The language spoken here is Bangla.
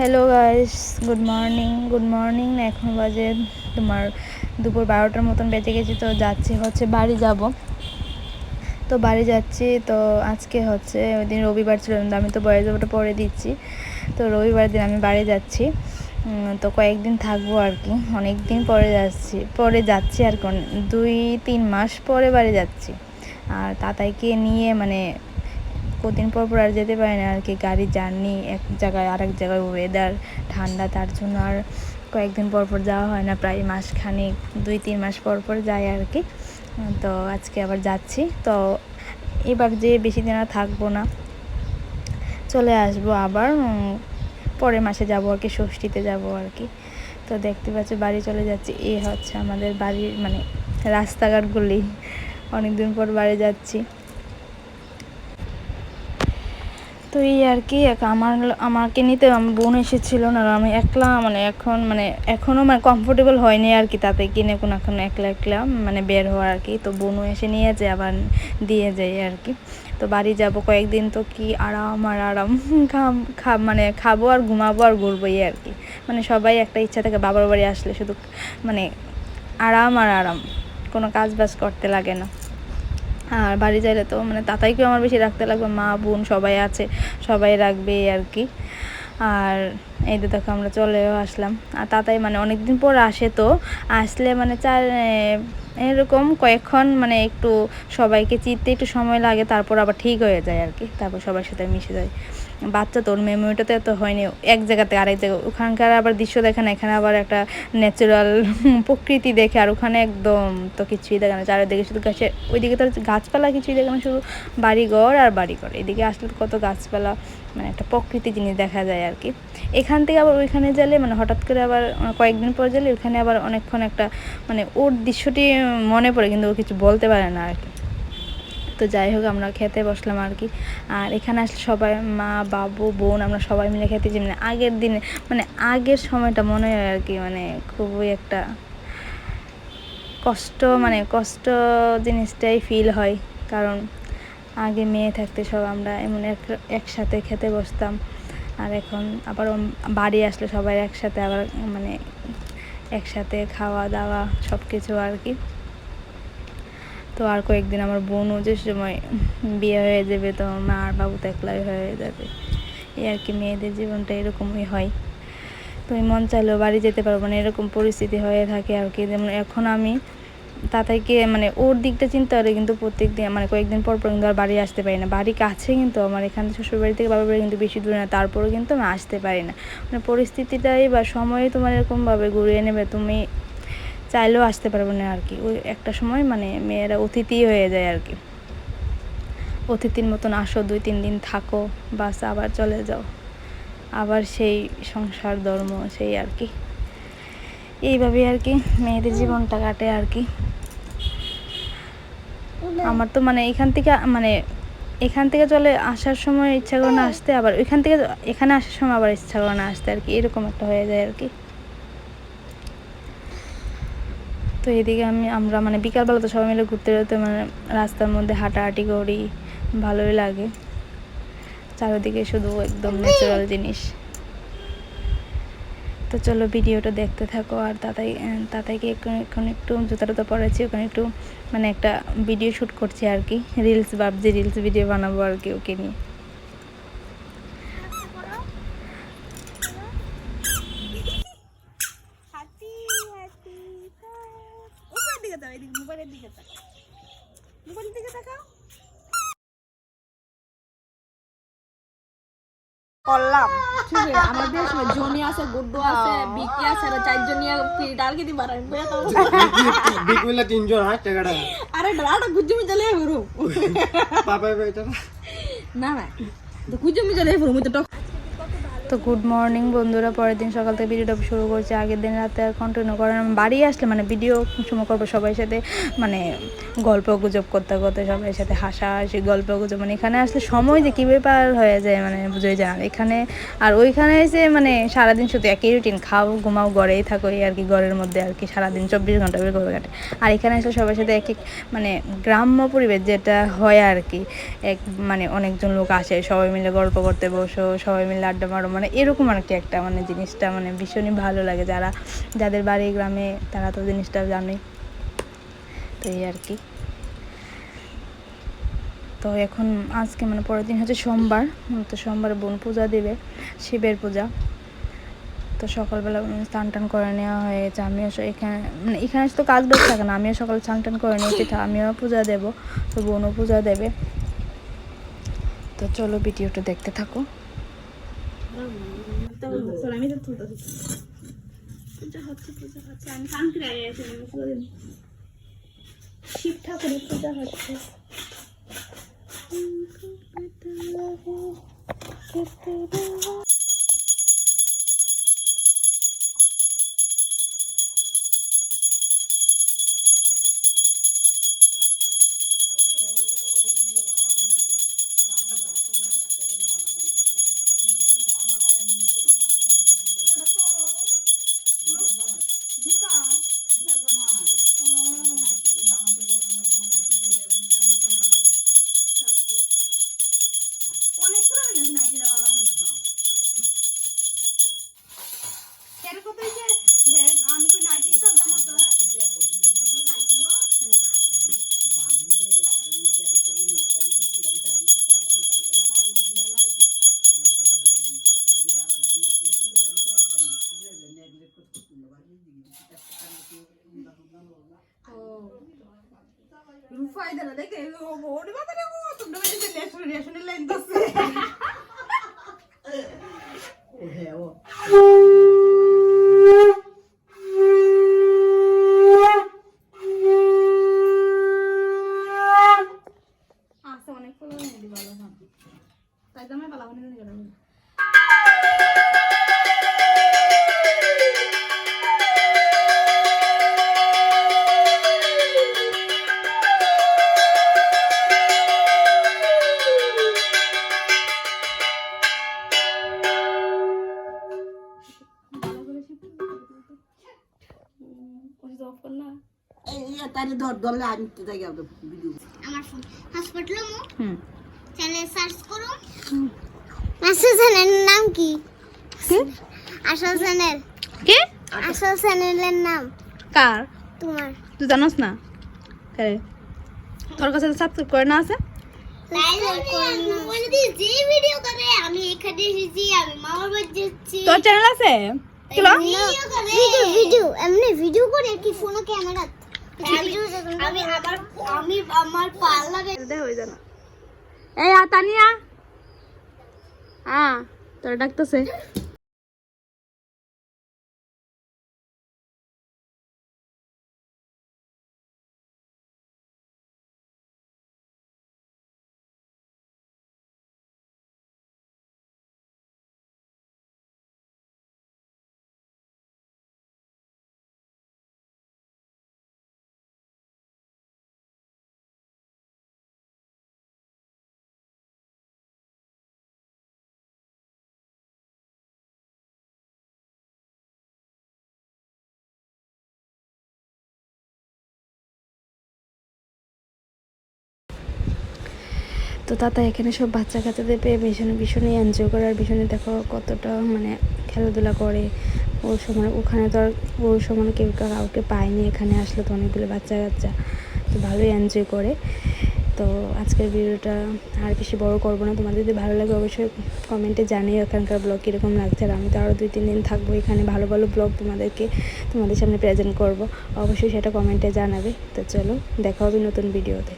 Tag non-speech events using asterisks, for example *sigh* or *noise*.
Hello guys good morning good morning এখন বাজে তোমার দুপুর বারোটার মতন বেঁচে গেছি, তো যাচ্ছি হচ্ছে বাড়ি যাব। তো বাড়ি যাচ্ছি, তো আজকে হচ্ছে ওই দিন রবিবার ছিল আমি তো বয়স ওটা পরে দিচ্ছি। তো রবিবার দিন আমি বাড়ি যাচ্ছি। তো কয়েকদিন থাকব আর কি। অনেক দিন পরে যাচ্ছি পরে যাচ্ছি আর কোন দুই, তিন মাস পরে বাড়ি যাচ্ছি। আর তাতাইকে নিয়ে মানে কদিন পর পর আর যেতে পারি না, আর কি গাড়ি জার্নি, এক জায়গায় আরেক জায়গায় ওয়েদার ঠান্ডা, তার জন্য আর কয়েকদিন পর পর যাওয়া হয় না, প্রায় মাসখানেক, দুই, তিন মাস পর পর যাই আর কি। তো আজকে আবার যাচ্ছি, তো এবার যে বেশি দিন আর থাকব না, চলে আসব আবার পরের মাসে যাব আর কি, ষষ্ঠীতে যাব আর কি। তো দেখতে পাচ্ছি বাড়ি চলে যাচ্ছি এই হচ্ছে আমাদের বাড়ির মানে রাস্তাঘাটগুলি। অনেক দিন পর বাড়ি যাচ্ছি। তো এই আর কি আমার আমাকে নিতে আমার বোন এসেছিল না আমি একলা মানে এখন মানে এখনও মানে কমফোর্টেবল হয়নি আর কি তাতে কিনে কোনো এখন একলা একলা মানে বের হওয়া আর কি। তো বোনও এসে নিয়ে যায়, আবার দিয়ে যায় আর কি। তো বাড়ি যাব কয়েকদিন তো কি আরাম আর আরাম *laughs* খা মানে খাব আর ঘুমাবো আর ঘুরবো আর কি। মানে সবাই একটা ইচ্ছা থাকে বাবার বাড়ি আসলে শুধু মানে আরাম আর আরাম, কোনো কাজ বাজ করতে লাগে না। আর বাড়ি যাইলে তো মানে তাতাইকেও আমার বেশি রাখতে লাগবে, মা, বোন সবাই আছে, সবাই রাখবে আর কি। আর এই তো দেখো আমরা চলেও আসলাম। আর তাতাই মানে অনেক দিন পর আসে তো। আসলে মানে চার এরকম কয়েকক্ষণ মানে একটু সবাইকে চিনতে একটু সময় লাগে, তারপর আবার ঠিক হয়ে যায় আর কি। তারপর সবার সাথে মিশে যায়। বাচ্চা তোর মেমোরিটাতে এত হয়নি। এক জায়গাতে আরেক জায়গায় ওখানকার আবার দৃশ্য দেখে না, এখানে আবার একটা ন্যাচারাল *laughs* প্রকৃতি দেখে, আর ওখানে একদম তো কিছুই দেখে না। চারিদিকে শুধু গাছে, ওইদিকে তো গাছপালা কিছুই দেখে না, শুধু বাড়িঘর আর বাড়িঘর। এদিকে আসলে তো কত গাছপালা মানে একটা প্রকৃতি জিনিস দেখা যায় আর কি। এখান থেকে আবার ওইখানে গেলে মানে হঠাৎ করে আবার কয়েকদিন পর গেলে ওইখানে আবার অনেকক্ষণ একটা মানে ওর দৃশ্যটি মনে পড়ে, কিন্তু ও কিছু বলতে পারে না আর কি তো যাই হোক, আমরা খেতে বসলাম আর কি আর এখানে আসলে সবাই মা, বাবু, বোন, আমরা সবাই মিলে খেতে যাই মানে আগের দিনে মানে আগের সময়টা মনে হয় আর কি মানে খুবই একটা কষ্ট মানে কষ্ট জিনিসটাই ফিল হয়। কারণ আগে মেয়ে থাকতে সব আমরা এমন এক, একসাথে খেতে বসতাম। আর এখন আবার বাড়ি আসলে সবাই একসাথে আবার মানে একসাথে খাওয়া দাওয়া সব কিছু আর কি। তো আর কয়েকদিন আমার বোনও যে সময় বিয়ে হয়ে যাবে, তো মা আর বাবু তো একলাই হয়ে যাবে। এই আর কি মেয়েদের জীবনটা এরকমই হয়। তো মন চাইলেও বাড়ি যেতে পারব না, এরকম পরিস্থিতি হয়ে থাকে আর কি। যেমন এখন আমি তাতাইকে মানে ওর দিকটা চিন্তা করে কিন্তু প্রত্যেক দিন মানে কয়েকদিন পর পর কিন্তু আর বাড়ি আসতে পারি না। বাড়ি কাছে কিন্তু আমার এখান থেকে শ্বশুর বাড়ি থেকে বাবার কিন্তু বেশি দূরে না, তারপরেও কিন্তু আমি আসতে পারি না। মানে পরিস্থিতিটাই বা সময় তোমার এরকমভাবে ঘুরিয়ে নেবে, তুমি চাইলেও আসতে পারব না আর কি। ওই একটা সময় মানে মেয়েরা অতিথি হয়ে যায় আর কি। অতিথির মতন আসো, দুই, তিন দিন থাকো, বাস আবার চলে যাও। আবার সেই সংসার, ধর্ম, সেই আর কি। এইভাবে আর কি মেয়েদের জীবনটা কাটে আর কি। আমার তো মানে এখান থেকে মানে এখান থেকে চলে আসার সময় ইচ্ছা করে না আসতে, আবার ওইখান থেকে এখানে আসার সময় আবার ইচ্ছা করে না আসতে আর কি, এরকম একটা হয়ে যায় আর কি। তো এদিকে আমি, আমরা মানে বিকালবেলা তো সবাই মিলে ঘুরতে যেতে মানে রাস্তার মধ্যে হাঁটাহাঁটি করি, ভালোই লাগে। চারিদিকে শুধু একদম ন্যাচারাল জিনিস। তো চলো ভিডিওটা দেখতে থাকো আর তাতাই তাতাইকে এখন একটু জুতা টুতা পরেছি, ওখানে একটু মানে একটা ভিডিও শ্যুট করছি আর কি। রিলস ভাবছি রিলস ভিডিও বানাবো আর কি ওকে নিয়ে। মোবাইলের দিকে তাকাও মোবাইলের দিকে তাকাও। করলাম। ঠিক আছে আমাদের সময় জনি আছে গুড্ডু আছে বিকি আছে আর চারজন নিয়ে ডাল কি দিবার বিকুলে তিনজন হাত টেকাটা আরে ডালটা গুজমি চলে গুরু পাপাই এটা না? না তো গুজমি চলে গুরু মুই তো টক তো গুড মর্নিং বন্ধুরা, পরের দিন সকাল থেকে ভিডিওটা শুরু করছি। আগের দিন রাতে আর কন্টিনিউ করেন আমি বাড়ি আসলে মানে ভিডিও সময় করব সবাই সাথে মানে গল্প গুজব করতে করতে সবাই সাথে হাসাহাসি, গল্প গুজব মানে এখানে আসলে সময় যে কীভাবে পার হয়ে যায় মানে বুঝে যান এখানে আর ওইখানে এসে মানে সারাদিন শুধু একই রুটিন খাও, ঘুমাও, ঘরেই থাকো, এই আর কি, ঘরের মধ্যে আর কি, সারাদিন চব্বিশ ঘণ্টা করে কাটে। আর এখানে এসে সবার সাথে এক এক মানে গ্রাম্য পরিবেশ যেটা হয় আর কি, এক মানে অনেকজন লোক আসে, সবাই মিলে গল্প করতে বসো, সবাই মিলে আড্ডা মারো মানে এরকম আর কি একটা মানে জিনিসটা মানে ভীষণই ভালো লাগে যারা, যাদের বাড়ি গ্রামে তারা তো জিনিসটা জানে। তো এই আর কি তো এখন আজকে মানে পরের দিন হচ্ছে সোমবার, তো সোমবার বোন পূজা দেবে, শিবের পূজা। তো সকালবেলা স্নান টান করে নেওয়া হয়ে গেছে আমিও এখানে মানে এখানে তো কাজ বাজ থাকে না, আমিও সকালে স্নান টান করে নিয়েছি আমিও পূজা দেব, তো বোনও পূজা দেবে। তো চলো ভিডিওটা দেখতে থাকো। আমি তো পূজা হচ্ছে পূজা হচ্ছে। আমি শান্তি রায় আছি শিব ঠাকুরের পূজা হচ্ছে। ফায়দা না দেখে ওরে বাবা রে ও তোমরা মানে যে লেসন রেশনের লাইন দছে আছে অনেক ফুল নিয়ে ভালো না তাই দামে পালা বানিয়ে নিয়ে ধরলে আমি তো যাই ভিডিও আমার ফোন মো। চ্যানেল সার্চ করো। আসল চ্যানেলের নাম কি? আসল চ্যানেল। কে? আসল চ্যানেলের নাম। কার? তোমার। তুই জানোস না? কে? তোর কাছে সাবস্ক্রাইব করে না আছে? দিয়ে যে ভিডিও করে আমি এখানে এসেছি আমি মামার বাড়ি যাচ্ছি। তোর চ্যানেল আছে? ভিডিও ভিডিও এমনি ভিডিও করে কি ফোনে ক্যামেরা আমি আমার আমি আমার পার্লারে হয়ে জানা এই আতানিয়া হ্যাঁ তোরা ডাকতেছে। তো তাতা এখানে সব বাচ্চা কাচ্চাদের পেয়ে ভীষণ, ভীষণই এনজয় করে আর ভীষণই দেখো কতটা মানে খেলাধুলা করে। ওর সময় ওখানে তো আর ওর সময় কেউ কাউকে পায়নি, এখানে আসলে তো অনেকগুলো বাচ্চা কাচ্চা তো ভালোই এনজয় করে। তো আজকের ভিডিওটা আর বেশি বড় করব না। তোমাদের যদি ভালো লাগে অবশ্যই কমেন্টে জানিও এখানকার ব্লগ কীরকম লাগছে। আর আমি তো আরও দুই তিন দিন থাকব এখানে ভালো ভালো ব্লগ তোমাদেরকে, তোমাদের সামনে প্রেজেন্ট করব। অবশ্যই সেটা কমেন্টে জানাবে। তো চলো, দেখা হবে নতুন ভিডিওতে